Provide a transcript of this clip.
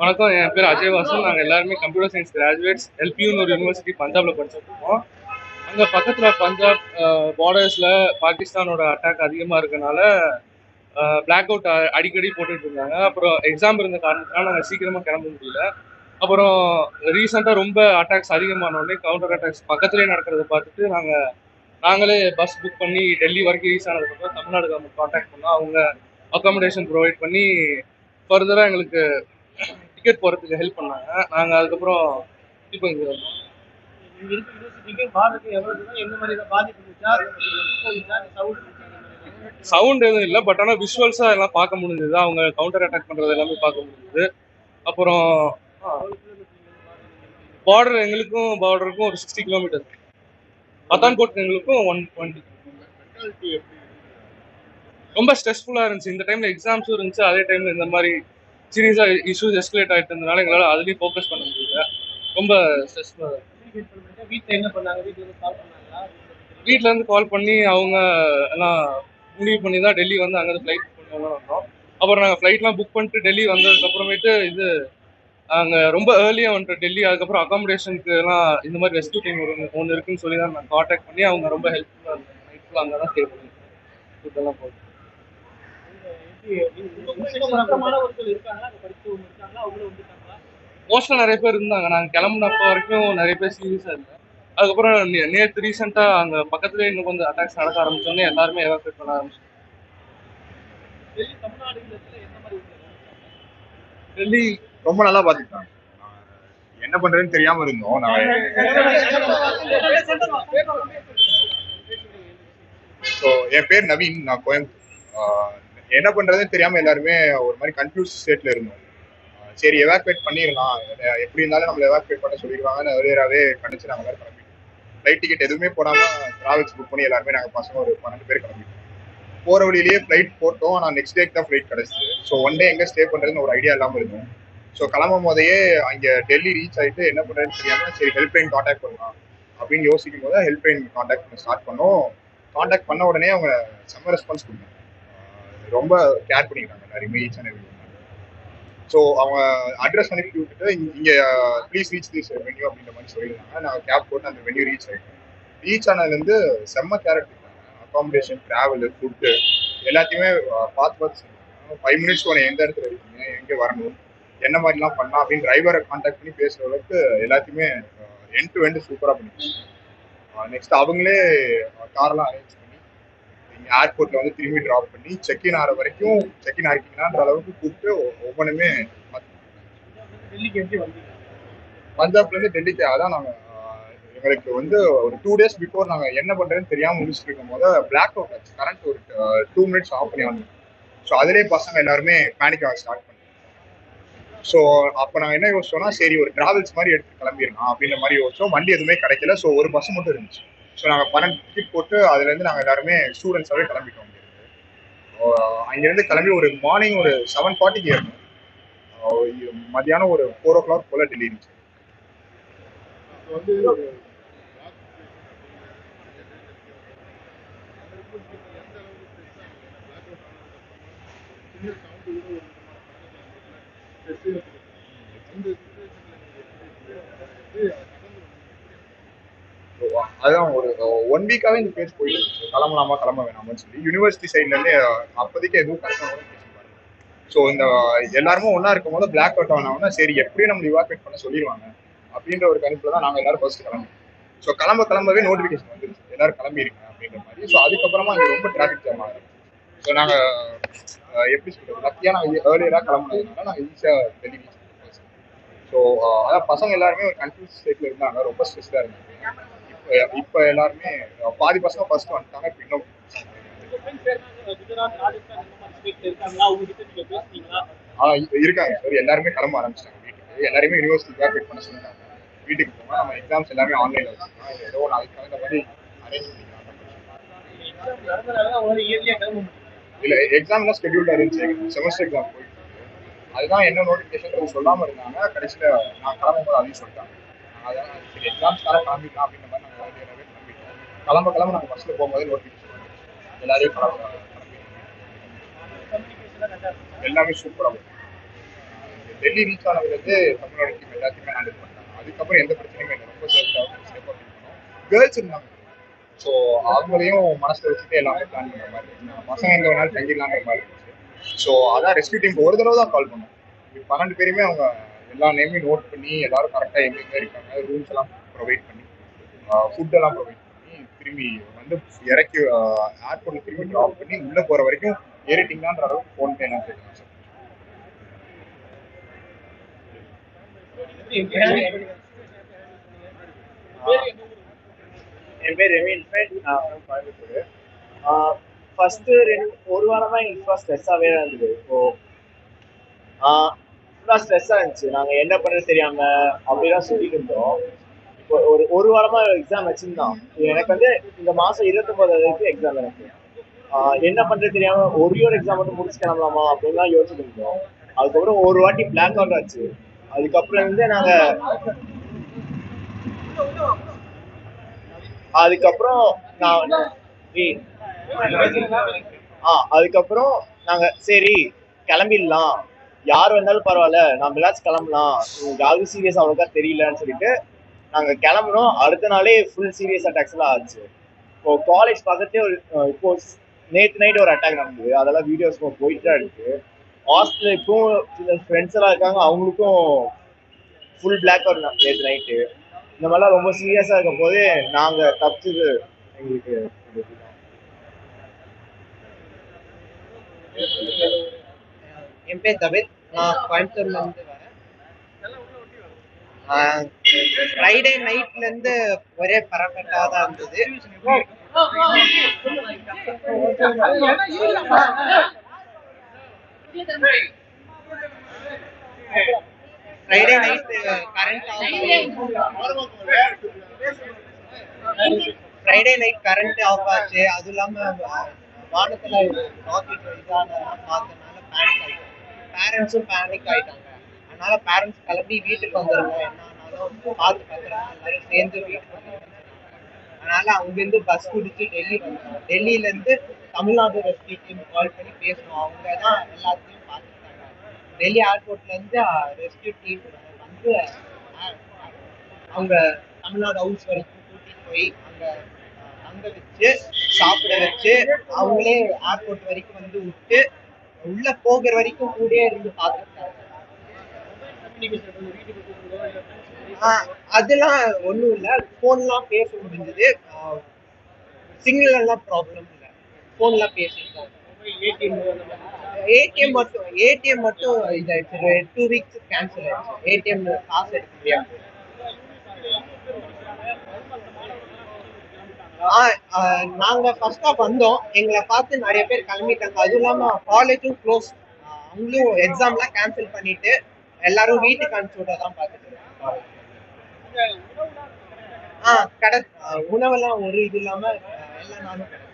வணக்கம். என் பேர் அஜய் வாசன். நாங்கள் எல்லாருமே கம்ப்யூட்டர் சயின்ஸ் கிராஜுவேட்ஸ் எல்பியூன்னு ஒரு யூனிவர்சிட்டி பஞ்சாப்ல படிச்சுட்டு இருக்கோம் அங்கே பக்கத்தில் பஞ்சாப் பார்டர்ஸில் பாகிஸ்தானோட அட்டாக் அதிகமாக இருக்கனால பிளாக் அவுட் அடிக்கடி போட்டுட்டு இருந்தாங்க. அப்புறம் எக்ஸாம் இருந்த காரணத்தினால நாங்கள் சீக்கிரமாக கிளம்ப முடியல. அப்புறம் ரீசெண்டாக ரொம்ப அட்டாக்ஸ் அதிகமானோடனே கவுண்டர் அட்டாக்ஸ் பக்கத்துலேயே நடக்கிறத பார்த்துட்டு நாங்கள் நாங்களே பஸ் புக் பண்ணி டெல்லி வரைக்கும் ரீச் ஆனதுக்கப்புறம் தமிழ்நாடு கவர்மெண்ட் காண்டாக்ட் பண்ணோம். அவங்க அக்காமடேஷன் ப்ரொவைட் பண்ணி ஃபர்தராக எங்களுக்கு டிக்கெட் போகிறதுக்கு ஹெல்ப் பண்ணாங்க. நாங்கள் அதுக்கப்புறம் இப்போ இங்கே வந்தோம் சவுண்ட் எதுவும் இல்லை பட் ஆனால் விஷுவல்ஸாக எல்லாம் பார்க்க முடிஞ்சது. அவங்க கவுண்டர் அட்டாக் பண்ணுறது எல்லாமே பார்க்க முடிஞ்சது. அப்புறம் பார்டர் எங்களுக்கும் பார்டருக்கும் ஒரு சிக்ஸ்டி கிலோமீட்டர் பத்தான்கோட் எங்களுக்கும் ஒன் டுவெண்ட்டி ரொம்ப ஸ்ட்ரெஸ்ஃபுல்லாக இருந்துச்சு. இந்த டைமில் எக்ஸாம்ஸும் இருந்துச்சு அதே டைமில் இந்த மாதிரி சீரியஸாக இஷ்யூஸ் எஸ்கலேட் ஆகிட்டு இருந்தனால எங்களால் அதுலேயும் ஃபோக்கஸ் பண்ண முடியல. ரொம்ப ஸ்ட்ரெஸ்ஃபுல்லாக வீட்டுல என்ன பண்ணாங்க? வீட்டுல கால் பண்ணாங்களா? இருந்து கால் பண்ணி அவங்க எல்லாம் முடிவு பண்ணி தான் டெல்லி வந்து அங்கே ஃப்ளைட் புக் பண்ணி வந்தோம். அப்புறம் நாங்கள் ஃப்ளைட்லாம் புக் பண்ணிட்டு டெல்லி வந்ததுக்கு அப்புறமேட்டு இது அங்கே ரொம்ப ஏர்லியாக வந்துட்டு டெல்லி. அதுக்கப்புறம் அகாமடேஷனுக்கு எல்லாம் இந்த மாதிரி ரெஸ்க்யூ டீம் ஒரு ஒன்று இருக்குன்னு சொல்லி தான் நான் காண்டாக்ட் பண்ணி அவங்க ரொம்ப ஹெல்ப்ஃபுல்லாக இருந்தாங்க. நைட் ஃபுல்லாக அங்கே தான் ஸ்டே பண்ணி ஃபுட்டெல்லாம் போட்டு. மோஸ்ட்டாக நிறைய பேர் இருந்தாங்க. நாங்கள் கிளம்புனப்போ வரைக்கும் நிறைய பேர் சீரியஸாக இல்லை அதுக்கப்புறம் நே- நேத்து ரீசெண்டாக அங்கே பக்கத்துலேயே இன்னும் கொஞ்சம் அட்டாக்ஸ் நடக்க ஆரம்பிச்சோன்னே எல்லாருமே எவாக்குவேட் பண்ண ஆரம்பிச்சோம் டெல்லி ரொம்ப நல்லா பாத்துக்கிட்டாங்க. என்ன பண்றதுன்னு தெரியாம இருந்தோம். ஸோ என் பேர் நவீன். நான் கோயம்புத்தூர். என்ன பண்றதுன்னு தெரியாம எல்லாருமே ஒரு மாதிரி கன்ஃபியூஸ் ஸ்டேட்ல இருந்தோம். சரி எவாக்குவேட் பண்ணிடலாம். எப்படி இருந்தாலும் நம்மள எவாக்குவேட் பண்ண சொல்லிடுவாங்கன்னு ஏர்லியராகவே கணிச்சு நாங்கள் எல்லாரும் கிளம்பிட்டோம். ஃப்ளைட் டிக்கெட் எதுவுமே போடாம டிராவல்ஸ் புக் பண்ணி எல்லாருமே நாங்கள் பசங்க ஒரு பன்னெண்டு பேர் கிளம்பிட்டோம். போற வழியிலேயே ஃப்ளைட் போட்டோம். ஆனால் நெக்ஸ்ட் டேக்கு தான் ஃப்ளைட் கிடைச்சிது. ஸோ ஒன் டே எங்க ஸ்டே பண்றதுன்னு ஒரு ஐடியா இல்லாமல் இருந்தோம். ஸோ கிளம்பும் போதையே அங்கே டெல்லி ரீச் ஆகிட்டு என்ன பண்ணுறதுன்னு தெரியாமல் சரி ஹெல்ப்லைன் காண்டாக்ட் பண்ணலாம் அப்படின்னு யோசிக்கும் போது ஹெல்ப்லைன் காண்டாக்ட் பண்ண ஸ்டார்ட் பண்ணோம். காண்டாக்ட் பண்ண உடனே அவங்க செம்ம ரெஸ்பான்ஸ் கொடுத்தாங்க. ரொம்ப கேர் பண்ணிக்கிறாங்க. எல்லாருமே ஈச் அண்ட் ஸோ அவங்க அட்ரஸ் அனுப்பி விட்டுட்டு இங்கே ப்ளீஸ் ரீச் திஸ் வென்யூ அப்படின்ற மாதிரி சொல்லியிருந்தாங்க நாங்கள் கேப் போட்டு அந்த வென்யூ ரீச் ஆகிட்டேன் ரீச் ஆனதுலேருந்து செம்ம கேர் எடுத்துக்கிட்டாங்க. அகாமடேஷன் ட்ராவலு ஃபுட்டு எல்லாத்தையுமே uh, பார்த்து பார்த்து செஞ்சாங்க ஃபைவ் மினிட்ஸ் உடனே எந்த இடத்துல இருக்கீங்க? எங்கே வரணும்? என்ன மாதிரிலாம் பண்ணலாம்? அப்படின்னு டிரைவரை காண்டாக்ட் பண்ணி பேசுகிற அளவுக்கு எல்லாத்தையுமே எண்ட் டு எண்டு சூப்பராக பண்ணிருக்காங்க நெக்ஸ்ட் அவங்களே uh, கார்லாம் அரேஞ்ச் பண்ணி இங்கே ஏர்போர்ட்டில் வந்து திரும்பி ட்ராப் பண்ணி செக்இன் ஆகிற வரைக்கும் செக்இன் ஆகிட்டீங்களான்ற அளவுக்கு கூப்பிட்டு ஒவ்வொன்றுமே டெல்லிக்கு எப்படி வந்தீங்க? பஞ்சாப்லேருந்து டெல்லிக்கு அதான் நாங்கள் எங்களுக்கு வந்து ஒரு டூ டேஸ் பிஃபோர் நாங்கள் என்ன பண்ணுறதுன்னு தெரியாமல் முடிச்சுட்டு இருக்கும் போது பிளாக் அவுட் ஆச்சு. கரண்ட் ஒரு டூ மினிட்ஸ் ஆஃப் பண்ணி வந்தோம். ஸோ அதிலே பசங்க எல்லாருமே பேனிக் ஆக ஸ்டார்ட் பண்ணி ஸோ அப்போ நாங்கள் என்ன யோசிச்சோம்னா சரி ஒரு டிராவல்ஸ் மாதிரி எடுத்து கிளம்பிடலாம் அப்படின்ற மாதிரி யோசிச்சோம். வண்டி எதுவுமே கிடைக்கல. ஸோ ஒரு பஸ் மட்டும் இருந்துச்சு. ஸோ நாங்கள் பன்னெண்டு டிக்கெட் போட்டு அதுலேருந்து நாங்கள் எல்லாருமே ஸ்டூடெண்ட்ஸாகவே கிளம்பிட்டோம் அங்கேருந்து அங்கேருந்து கிளம்பி ஒரு மார்னிங் ஒரு செவன் ஃபார்ட்டிக்கு ஏறணும் மத்தியானம் ஒரு ஃபோர் ஓ கிளாக் போல் டெல்லி இருந்துச்சு. அதான் ஒரு ஒன் வீக்காவே இந்த பேஸ் போயிட்டு இருந்துச்சு கிளம்பலாமா கிளம்ப வேணாமான்னு சொல்லி யூனிவர்சிட்டி சைட்ல இருந்து அப்போதைக்கு எதுவும் கரெக்டாக ஸோ இந்த எல்லாருமே ஒன்றா இருக்கும் போது பிளாக் அவுட் ஆனவங்க சரி எப்படியும் நம்ம இவாக்குவேட் பண்ண சொல்லிடுவாங்க அப்படின்ற ஒரு கணிப்புல தான் நாங்க எல்லாரும் ஃபர்ஸ்ட் கிளம்பி ஸோ கிளம்ப கிளம்பவே நோட்டிஃபிகேஷன் வந்துருச்சு. எல்லாரும் கிளம்பிருங்க அப்படின்ற மாதிரி. ஸோ அதுக்கப்புறமா இங்க ரொம்ப டிராஃபிக் ஜாம் ஆகுது. ஸோ நாங்க எப்படி சொல்றது? லக்கியா நாங்க ஏர்லியரா கிளம்புனதுனால நாங்க ஈஸியா டெல்லி ஸோ அதான் பசங்க எல்லாருமே ஒரு கன்ஃபியூஸ் ஸ்டேட்ல இருந்தாங்க. ரொம்ப ஸ்ட்ரெஸ்ஸாக இருந்தாங்க. இப்போ எல்லாருமே பாதி பசங்க ஃபர்ஸ்ட் வந்துட்டாங்க இப்போ இன்னும் ஆ, இருக்காங்க சார். எல்லாருமே கிளம்ப ஆரம்பிச்சிட்டாங்க வீட்டுக்கு. எல்லாருமே யூனிவர்சிட்டி எவாக்குவேட் பண்ண சொல்லிட்டாங்க வீட்டுக்கு போங்க நம்ம எக்ஸாம்ஸ் எல்லாமே ஆன்லைன்ல வச்சுக்கலாம் ஏதோ நாளைக்கு தகுந்த மாதிரி அரேஞ்ச் பண்ணிக்கலாம். எக்ஸாம் நடந்ததால அவங்களால இயர்லியா எக்ஸாம்லாம் இருந்துச்சு. செமஸ்டர் எக்ஸாம் போயிட்டு அதுதான் என்ன நோட்டிஃபிகேஷன் சொல்லாம இருந்தாங்க. கடைசியில நான் கிளம்பும்போது அதையும் சொல்லிட்டாங்க. அதான் சரி எக்ஸாம்ஸ்க்காக கிளம்பிக்கலாம் அப்படின்ற மாதிரி கிளம்ப கிளம்ப நாங்கள் பஸ்ல போகும்போது நோட்டிஃபிகேஷன் எல்லாரையும் கிளம்ப எல்லாமே சூப்பராக டெல்லி ரீச் ஆனதுலேருந்து தமிழோட டீம் எல்லாத்தையுமே ஹேண்டில் பண்ணாங்க அதுக்கப்புறம் எந்த பிரச்சனையுமே இல்லை. ரொம்ப சேஃபாக கேர்ள்ஸ் இருந்தாங்க. ஸோ அவங்களையும் மனசில் வச்சுட்டு எல்லாமே பிளான் பண்ணுற மாதிரி பசங்க எங்கே வேணாலும் தங்கிடலாங்கிற மாதிரி இருந்துச்சு. ஸோ அதான் ரெஸ்கியூ டீம் ஒரு தடவை தான் கால் பண்ணோம். பன்னெண்டு பேருமே அவங்க எல்லா நேமையும் நோட் பண்ணி எல்லாரும் கரெக்டாக எங்கெங்க இருக்காங்க ரூம்ஸ் எல்லாம் ப்ரொவைட் பண்ணி ஃபுட் எல்லாம் ப்ரொவைட் பண்ணி திரும்பி வந்து இறக்கி ஏர்போர்ட்ல திரும்பி ட்ராப் பண்ணி உள்ள போற வரைக்கும் ஏறிட்டீங்கன்ற அளவுக்கு ஃபோன் பே நான் என் பேர் ரெமின் நான் கோயம்புத்தூர். ஃபர்ஸ்ட் ரெண்டு ஒரு வாரமா எங்களுக்கு ஃபுல்லாக ஸ்ட்ரெஸ்ஸாகவே இருந்தது. இப்போ ஃபுல்லாக ஸ்ட்ரெஸ்ஸாக இருந்துச்சு. நாங்கள் என்ன பண்ணுறது தெரியாம அப்படிலாம் சொல்லிட்டு இருந்தோம். ஒரு ஒரு வாரமா எக்ஸாம் வச்சிருந்தோம். எனக்கு வந்து இந்த மாதம் இருபத்தொம்போது வரைக்கும் எக்ஸாம் எனக்கு. ஆஹ் என்ன பண்ணுறது தெரியாம ஒரே ஒரு எக்ஸாம் மட்டும் முடிச்சு கிளம்பலாமா அப்படின்லாம் யோசிச்சுட்டு இருந்தோம். அதுக்கப்புறம் ஒரு வாட்டி பிளாக் அவுட் ஆச்சு. அதுக்கப்புறம் இருந்து நாங்கள் அதுக்கப்புறம் நான் ஏய், ஆ அதுக்கப்புறம் நாங்க சரி கிளம்பிடலாம். யார் வந்தாலும் பரவாயில்ல. நம்மளாச்சும் கிளம்பலாம். உங்களுக்கு யாருக்கும் சீரியஸ் அவ்வளோக்கா தெரியலன்னு சொல்லிட்டு நாங்க கிளம்புனோம் அடுத்த நாளே ஃபுல் சீரியஸ் அட்டாக்ஸ் எல்லாம் ஆச்சு. இப்போ காலேஜ் பக்கத்தே ஒரு இப்போ நேற்று நைட் ஒரு அட்டாக் நடந்தது. அதெல்லாம் வீடியோஸ் போயிட்டு தான் இருக்கு. ஹாஸ்டல் இப்போ சில ஃப்ரெண்ட்ஸ் எல்லாம் இருக்காங்க. அவங்களுக்கும் ஃபுல் பிளாக் அவுட் நேற்று நைட்டு இந்த மாதிரிலாம் ரொம்ப சீரியஸாக இருக்கும் போது நாங்கள் தப்பிச்சது எங்களுக்கு என் பேர் தபித் நான் கோயம்புத்தூர்ல இருந்து வரேன். ஃப்ரைடே நைட்ல இருந்து ஒரே பரபரப்பா தான் இருந்தது. Friday night current Friday night current off ஆச்சு. அதுவும் இல்லாம வானத்துல ராக்கெட் இதானதெல்லாம் பார்த்தனால பேனிக் ஆயிட்டாங்க பேரண்ட்ஸும் பேனிக் ஆயிட்டாங்க. அதனால பேரண்ட்ஸ் கிளம்பி வீட்டுக்கு வந்துருங்க. என்ன பார்த்து பத்திரமா எல்லாரும் சேர்ந்து வீட்டுக்கு வந்துருங்க அதனால அங்கிருந்து பஸ் பிடிச்சி டெல்லி வந்தோம் டெல்லியிலேருந்து தமிழ்நாடு ரெஸ்கியூ டீம் கால் பண்ணி பேசணும் அவங்க தான் எல்லாத்தையும் பார்த்துட்டாங்க டெல்லி ஏர்போர்ட்ல இருந்து ரெஸ்கியூ டீம் வந்து அவங்க தமிழ்நாடு ஹவுஸ் வரைக்கும் கூட்டிட்டு போய் அங்க தங்க வச்சு சாப்பிட வச்சு அவங்களே ஏர்போர்ட் வரைக்கும் வந்து விட்டு உள்ள போகிற வரைக்கும் கூடயே இருந்து பார்த்துருக்காங்க அதெல்லாம் ஒண்ணும் இல்ல. போன்லாம் பேச முடிஞ்சது. சிக்னல் எல்லாம் ப்ராப்ளம் இல்ல. போன்லாம் பேசிட்டோம். ஏடிஎம் மட்டும் ஏடிஎம் மட்டும் இதாயிடுச்சு. டூ வீக்ஸ் கேன்சல் ஆயிடுச்சு. ஏடிஎம் காசு எடுக்க முடியாது ஆஹ் நாங்க ஃபர்ஸ்டா வந்தோம். எங்களை பார்த்து நிறைய பேர் கிளம்பிட்டாங்க. அதுவும் இல்லாம காலேஜும் க்ளோஸ் அவங்களும் எக்ஸாம்லாம் கேன்சல் பண்ணிட்டு எல்லாரும் வீட்டுக்கு அனுப்பிச்சு விட தான் பார்த்துட்டு இருக்கோம் ஆ கடை ஆஹ் உணவெல்லாம் ஒரு இது இல்லாம ஆஹ் எல்லா நாளும் கிடைக்கும்